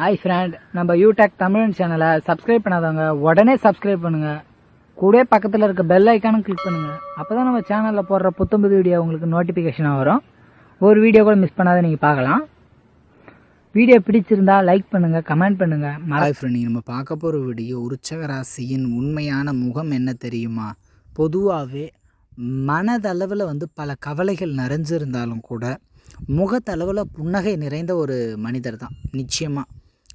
Hi friend நம்ம யூடெக் தமிழ் சேனலை subscribe பண்ணாதவங்க உடனே சப்ஸ்கிரைப் பண்ணுங்க. கூட பக்கத்தில் இருக்க பெல் ஐக்கானும் கிளிக் பண்ணுங்க. அப்பதான் நம்ம சேனலில் போடுற புத்தம்புது வீடியோ உங்களுக்கு நோட்டிஃபிகேஷனாக வரும். ஒரு வீடியோ கூட மிஸ் பண்ணாத நீங்கள் பார்க்கலாம். வீடியோ பிடிச்சிருந்தா லைக் பண்ணுங்க கமெண்ட் பண்ணுங்க. மற ஹாய் ஃப்ரெண்ட் நம்ம பார்க்க போகிற வீடியோ உற்சக ராசியின் உண்மையான முகம் என்ன தெரியுமா? பொதுவாகவே மனதளவில் வந்து பல கவலைகள் நிறைஞ்சிருந்தாலும் கூட முகத்தளவில் புன்னகை நிறைந்த ஒரு மனிதர் தான் நிச்சயமாக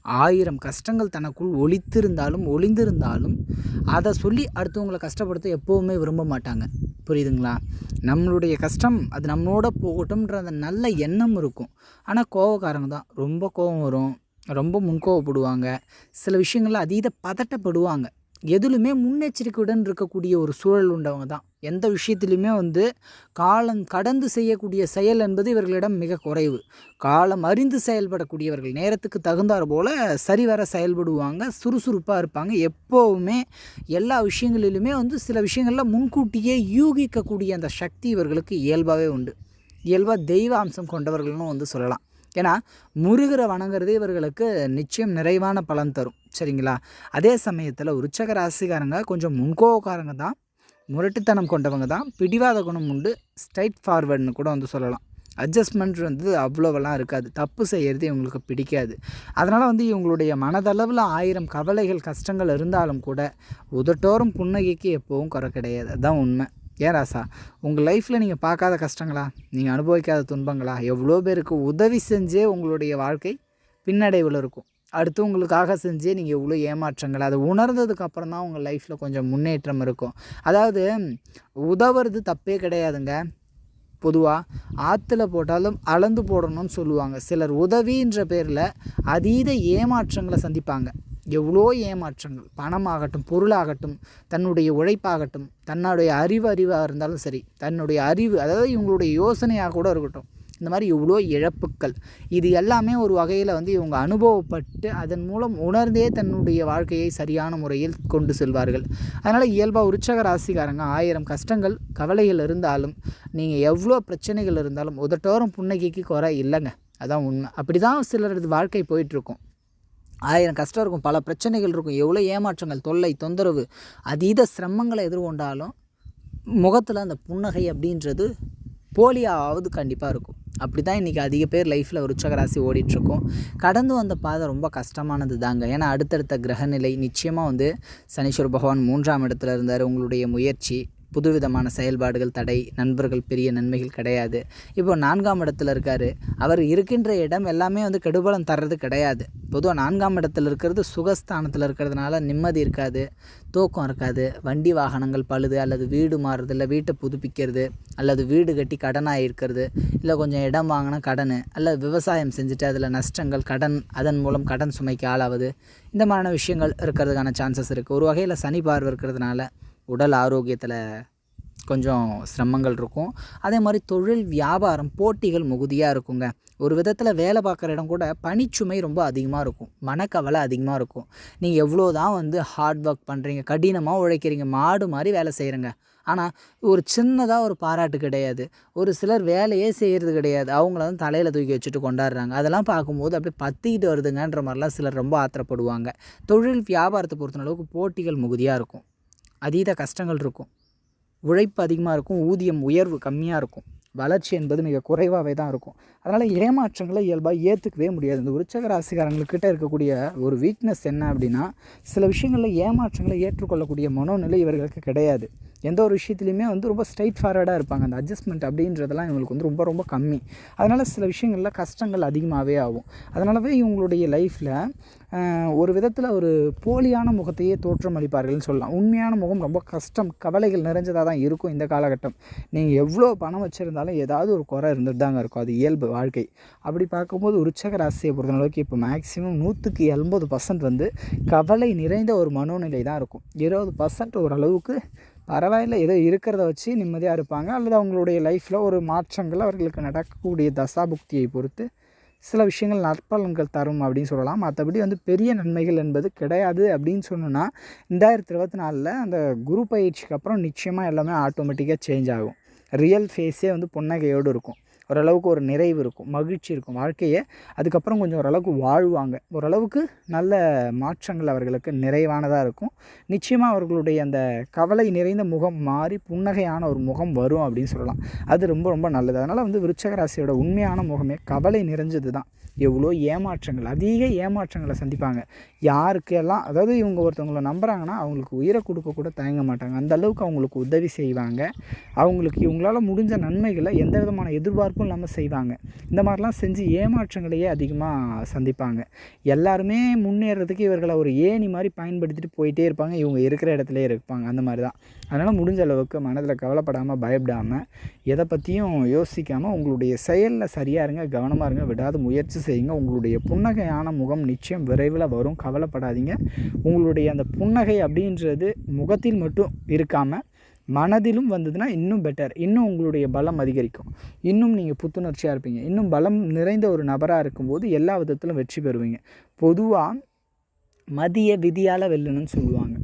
ஆயிரம் கஷ்டங்கள் தனக்குள் ஒழித்திருந்தாலும் ஒளிந்திருந்தாலும் அதை சொல்லி அடுத்தவங்களை கஷ்டப்படுத்த எப்போவுமே விரும்ப மாட்டாங்க. புரியுதுங்களா? நம்மளுடைய கஷ்டம் அது நம்மளோட போகட்டும்ன்ற அந்த நல்ல எண்ணம் இருக்கும். ஆனால் கோவக்காரங்க தான். ரொம்ப கோவம் வரும். ரொம்ப முன்கோவப்படுவாங்க. சில விஷயங்களில் அதீத பதட்டப்படுவாங்க. எதுலுமே முன்னெச்சரிக்கையுடன் இருக்கக்கூடிய ஒரு சூழல் உண்டவங்க தான். எந்த விஷயத்துலையுமே வந்து காலம் கடந்து செய்யக்கூடிய செயல் என்பது இவர்களிடம் மிக குறைவு. காலம் அறிந்து செயல்படக்கூடியவர்கள் நேரத்துக்கு தகுந்தாற் போல் சரிவர செயல்படுவாங்க சுறுசுறுப்பாக இருப்பாங்க. எப்போவுமே எல்லா விஷயங்களிலுமே வந்து சில விஷயங்களில் முன்கூட்டியே யூகிக்கக்கூடிய அந்த சக்தி இவர்களுக்கு இயல்பாகவே உண்டு. இயல்பாக தெய்வ அம்சம் கொண்டவர்கள்னு வந்து சொல்லலாம். ஏன்னா முருகரை வணங்குறது இவர்களுக்கு நிச்சயம் நிறைவான பலன் தரும். சரிங்களா? அதே சமயத்தில் உற்சக ராசிக்காரங்க கொஞ்சம் முன்கோவக்காரங்க தான் முரட்டுத்தனம் கொண்டவங்க தான் பிடிவாத குணம் உண்டு ஸ்ட்ரைட் ஃபார்வர்டுன்னு கூட வந்து சொல்லலாம். அட்ஜஸ்ட்மெண்ட் வந்து அவ்வளோவெல்லாம் இருக்காது. தப்பு செய்கிறது இவங்களுக்கு பிடிக்காது. அதனால் வந்து இவங்களுடைய மனதளவில் ஆயிரம் கவலைகள் கஷ்டங்கள் இருந்தாலும் கூட உதட்டோறும் புன்னகைக்கு எப்போவும் குறை கிடையாது. அதுதான் உண்மை. ஏன் ராசா? உங்கள் லைஃப்பில் நீங்கள் பார்க்காத கஷ்டங்களா? நீங்கள் அனுபவிக்காத துன்பங்களா? எவ்வளோ பேருக்கு உதவி செஞ்சே உங்களுடைய வாழ்க்கை பின்னடைவில் இருக்கும். அடுத்தவங்களுக்காக செஞ்சே நீங்கள் எவ்வளோ ஏமாற்றங்கள். அதை உணர்ந்ததுக்கு அப்புறம் தான் உங்கள் லைஃப்பில் கொஞ்சம் முன்னேற்றம் இருக்கும். அதாவது உதவுறது தப்பே கிடையாதுங்க. பொதுவாக ஆற்றுல போட்டாலும் அளந்து போடணும்னு சொல்லுவாங்க. சிலர் உதவின்ற பேரில் அதீத ஏமாற்றங்களை சந்திப்பாங்க. எவ்வளோ ஏமாற்றங்கள். பணமாகட்டும் பொருளாகட்டும் தன்னுடைய உழைப்பாகட்டும் தன்னுடைய அறிவு அறிவாக இருந்தாலும் சரி தன்னுடைய அறிவு அதாவது இவங்களுடைய யோசனையாக கூட இருக்கட்டும். இந்த மாதிரி இவ்வளோ இழப்புக்கள். இது எல்லாமே ஒரு வகையில் வந்து இவங்க அனுபவப்பட்டு அதன் மூலம் உணர்ந்தே தன்னுடைய வாழ்க்கையை சரியான முறையில் கொண்டு செல்வார்கள். அதனால் இயல்பாக உற்சக ராசிக்காரங்க ஆயிரம் கஷ்டங்கள் கவலைகள் இருந்தாலும் நீங்கள் எவ்வளோ பிரச்சனைகள் இருந்தாலும் உதட்டோரம் புன்னகைக்கு குறை இல்லைங்க. அதான் உண்மை. அப்படி தான் சிலரது வாழ்க்கை போயிட்டுருக்கும். ஆயிரம் கஷ்டம் இருக்கும் பல பிரச்சனைகள் இருக்கும். எவ்வளோ ஏமாற்றங்கள் தொல்லை தொந்தரவு அதீத சிரமங்களை எதிர்கொண்டாலும் முகத்தில் அந்த புன்னகை அப்படின்றது போலியாவது கண்டிப்பாக இருக்கும். அப்படி தான் இன்றைக்கி அதிக பேர் லைஃப்பில் உச்சகராசி ஓடிட்டுருக்கோம். கடந்து வந்த பாதை ரொம்ப கஷ்டமானது தாங்க ஏன்னா அடுத்தடுத்த கிரகநிலை நிச்சயமாக வந்து சனீஸ்வர பகவான் மூன்றாம் இடத்துல இருந்தார். உங்களுடைய முயற்சி புதுவிதமான செயல்பாடுகள் தடை நண்பர்கள் பெரிய நன்மைகள் கிடையாது. இப்போ நான்காம் இடத்துல இருக்கார். அவர் இருக்கின்ற இடம் எல்லாமே வந்து கெடுபலம் தர்றது கிடையாது. பொதுவாக நான்காம் இடத்துல இருக்கிறது சுகஸ்தானத்தில் இருக்கிறதுனால நிம்மதி இருக்காது தூக்கம் இருக்காது. வண்டி வாகனங்கள் பழுது அல்லது வீடு மாறுறது இல்லை வீட்டை புதுப்பிக்கிறது அல்லது வீடு கட்டி கடனாக இருக்கிறது இல்லை கொஞ்சம் இடம் வாங்கினா கடன் அல்லது விவசாயம் செஞ்சுட்டு அதில் நஷ்டங்கள் கடன் அதன் மூலம் கடன் சுமைக்கு ஆளாவது இந்த மாதிரியான விஷயங்கள் இருக்கிறதுக்கான சான்சஸ் இருக்குது ஒரு வகையில் சனி பார்வை இருக்கிறதுனால உடல் ஆரோக்கியத்தில் கொஞ்சம் சிரமங்கள் இருக்கும். அதே மாதிரி தொழில் வியாபாரம் போட்டிகள் மிகுதியாக இருக்குங்க. ஒரு விதத்தில் வேலை பார்க்குற இடம் கூட பணிச்சுமை ரொம்ப அதிகமாக இருக்கும். மனக்கவலை அதிகமாக இருக்கும். நீங்கள் எவ்வளோ தான் வந்து ஹார்ட் ஒர்க் பண்ணுறீங்க கடினமாக உழைக்கிறீங்க மாடு மாதிரி வேலை செய்கிறேங்க ஆனால் ஒரு சின்னதாக ஒரு பாராட்டு கிடையாது. ஒரு சிலர் வேலையே செய்கிறது கிடையாது. அவங்கள வந்து தலையில் தூக்கி வச்சுட்டு கொண்டாடுறாங்க. அதெல்லாம் பார்க்கும்போது அப்படியே பற்றிக்கிட்டு வருதுங்கன்ற மாதிரிலாம் சிலர் ரொம்ப ஆத்திரப்படுவாங்க. தொழில் வியாபாரத்தை பொறுத்த அளவுக்கு போட்டிகள் மிகுதியாக இருக்கும். அதீத கஷ்டங்கள் இருக்கும். உழைப்பு அதிகமாக இருக்கும் ஊதியம் உயர்வு கம்மியாக இருக்கும். வளர்ச்சி என்பது மிக குறைவாகவே தான் இருக்கும். அதனால் ஏமாற்றங்களை இயல்பாக ஏற்றுக்கவே முடியாது. இந்த உச்சக ராசிக்காரங்கக்கிட்ட இருக்கக்கூடிய ஒரு வீக்னஸ் என்ன அப்படின்னா சில விஷயங்களில் ஏமாற்றங்களை ஏற்றுக்கொள்ளக்கூடிய மனோநிலை இவர்களுக்கு கிடையாது. எந்த ஒரு விஷயத்துலையுமே வந்து ரொம்ப ஸ்ட்ரைட் ஃபார்வர்டாக இருப்பாங்க. அந்த அட்ஜஸ்ட்மெண்ட் அப்படின்றதெல்லாம் இவங்களுக்கு வந்து ரொம்ப ரொம்ப கம்மி. அதனால் சில விஷயங்களில் கஷ்டங்கள் அதிகமாகவே ஆகும். அதனாலவே இவங்களுடைய லைஃப்பில் ஒரு விதத்தில் ஒரு போலியான முகத்தையே தோற்றம் அளிப்பார்கள்னு சொல்லலாம். உண்மையான முகம் ரொம்ப கஷ்டம் கவலைகள் நிறைஞ்சதாக தான் இருக்கும் இந்த காலகட்டம். நீங்கள் எவ்வளோ பணம் வச்சுருந்தாலும் ஏதாவது ஒரு குறை இருந்துட்டு தாங்க இருக்கும். அது இயல்பு வாழ்க்கை. அப்படி பார்க்கும்போது உற்சக ராசியை பொறுத்தளவுக்கு இப்போ மேக்ஸிமம் நூற்றுக்கு எண்பது பர்சன்ட் வந்து கவலை நிறைந்த ஒரு மனோநிலை தான் இருக்கும். இருபது பர்சன்ட் ஓரளவுக்கு பரவாயில்ல. ஏதோ இருக்கிறத வச்சு நிம்மதியாக இருப்பாங்க. அல்லது அவங்களுடைய லைஃப்பில் ஒரு மாற்றங்கள் அவர்களுக்கு நடக்கக்கூடிய தசாபுக்தியை பொறுத்து சில விஷயங்கள் நற்பலன்கள் தரும் அப்படின்னு சொல்லலாம். மற்றபடி வந்து பெரிய நன்மைகள் என்பது கிடையாது அப்படின்னு சொன்னோன்னா ரெண்டாயிரத்தி இருபத்தி நாலில் அந்த குரு பயிற்சிக்கு அப்புறம் நிச்சயமாக எல்லாமே ஆட்டோமேட்டிக்காக சேஞ்ச் ஆகும். ரியல் ஃபேஸே வந்து புன்னகையோடு இருக்கும். ஓரளவுக்கு ஒரு நிறைவு இருக்கும் மகிழ்ச்சி இருக்கும் வாழ்க்கையை. அதுக்கப்புறம் கொஞ்சம் ஓரளவுக்கு வாழ்வாங்க. ஓரளவுக்கு நல்ல மாற்றங்கள் அவர்களுக்கு நிறைவானதாக இருக்கும். நிச்சயமாக அவர்களுடைய அந்த கவலை நிறைந்த முகம் மாறி புன்னகையான ஒரு முகம் வரும் அப்படின்னு சொல்லலாம். அது ரொம்ப ரொம்ப நல்லது. அதனால் வந்து விருச்சக ராசியோட உண்மையான முகமே கவலை நிறைஞ்சது தான் எவ்வளோ ஏமாற்றங்கள் அதிக ஏமாற்றங்களை சந்திப்பாங்க. யாருக்கெல்லாம் அதாவது இவங்க ஒருத்தவங்கள நம்புகிறாங்கன்னா அவங்களுக்கு உயிரை கொடுக்க கூட தயங்க மாட்டாங்க. அந்த அளவுக்கு அவங்களுக்கு உதவி செய்வாங்க. அவங்களுக்கு இவங்களால் முடிஞ்ச நன்மைகளை எந்த விதமான எதிர்பார்ப்பு எதிர்பார்ப்பும் இல்லாமல் செய்வாங்க. இந்த மாதிரிலாம் செஞ்சு ஏமாற்றங்களையே அதிகமாக சந்திப்பாங்க. எல்லாருமே முன்னேறதுக்கு இவர்களை ஒரு ஏணி மாதிரி பயன்படுத்திட்டு போயிட்டே இருப்பாங்க. இவங்க இருக்கிற இடத்துலையே இருப்பாங்க. அந்த மாதிரி தான். அதனால் முடிஞ்ச அளவுக்கு மனதில் கவலைப்படாமல் பயப்படாமல் எதை பற்றியும் யோசிக்காமல் உங்களுடைய செயலில் சரியாக இருங்க கவனமாக இருங்க விடாத முயற்சி செய்யுங்க. உங்களுடைய புன்னகையான முகம் நிச்சயம் விரைவில் வரும். கவலைப்படாதீங்க. உங்களுடைய அந்த புன்னகை அப்படின்றது முகத்தில் மட்டும் இருக்காமல் மனதிலும் வந்ததுன்னா இன்னும் பெட்டர் இன்னும் உங்களுடைய பலம் அதிகரிக்கும். இன்னும் நீங்கள் புத்துணர்ச்சியாக இருப்பீங்க. இன்னும் பலம் நிறைந்த ஒரு நபராக இருக்கும்போது எல்லா விதத்திலும் வெற்றி பெறுவீங்க. பொதுவாக மதிய விதியால் வெல்லணும்னு சொல்லுவாங்க.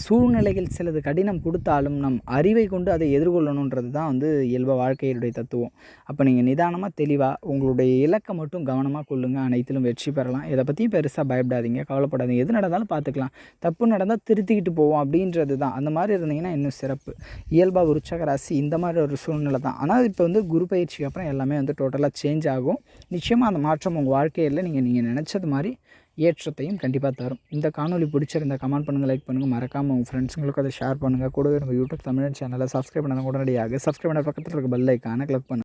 சூழ்நிலைகள் சிலது கடினம் கொடுத்தாலும் நம் அறிவை கொண்டு அதை எதிர்கொள்ளணுன்றது தான் வந்து இயல்ப வாழ்க்கையினுடைய தத்துவம். அப்போ நீங்கள் நிதானமாக தெளிவாக உங்களுடைய இலக்கை மட்டும் கவனமாக கொள்ளுங்க. அனைத்திலும் வெற்றி பெறலாம். இதை பற்றியும் பெருசாக பயப்படாதீங்க. கவலைப்படாதீங்க. எது நடந்தாலும் பார்த்துக்கலாம். தப்பு நடந்தால் திருத்திக்கிட்டு போவோம் அப்படின்றது தான். அந்த மாதிரி இருந்தீங்கன்னா இன்னும் சிறப்பு. இயல்பாக உற்சக ராசி இந்த மாதிரி ஒரு சூழ்நிலை தான். ஆனால் இப்போ வந்து குரு பயிற்சிக்கு அப்புறம் எல்லாமே வந்து டோட்டலாக சேஞ்ச் ஆகும். நிச்சயமாக அந்த மாற்றம் உங்கள் வாழ்க்கையில் நீங்கள் நீங்கள் நினச்சது மாதிரி ஏற்றத்தையும் கண்டிப்பாக தரும். இந்த காணொலி பிடிச்சிருந்தா கமெண்ட் பண்ணுங்கள் லைக் பண்ணுங்கள் மறக்காமல் உங்கள் ஃப்ரெண்ட்ஸுங்களுக்கு அதை ஷேர் பண்ணுங்கள் கூடவே உங்கள் யூடியூப் தமிழ் சேனலை சப்ஸ்கிரைப் பண்ண உடனடியாக சப்ஸ்கிரைப் பண்ண பக்கத்தில் இருக்க பெல் ஐக்கானை கிளிக் பண்ணுங்கள்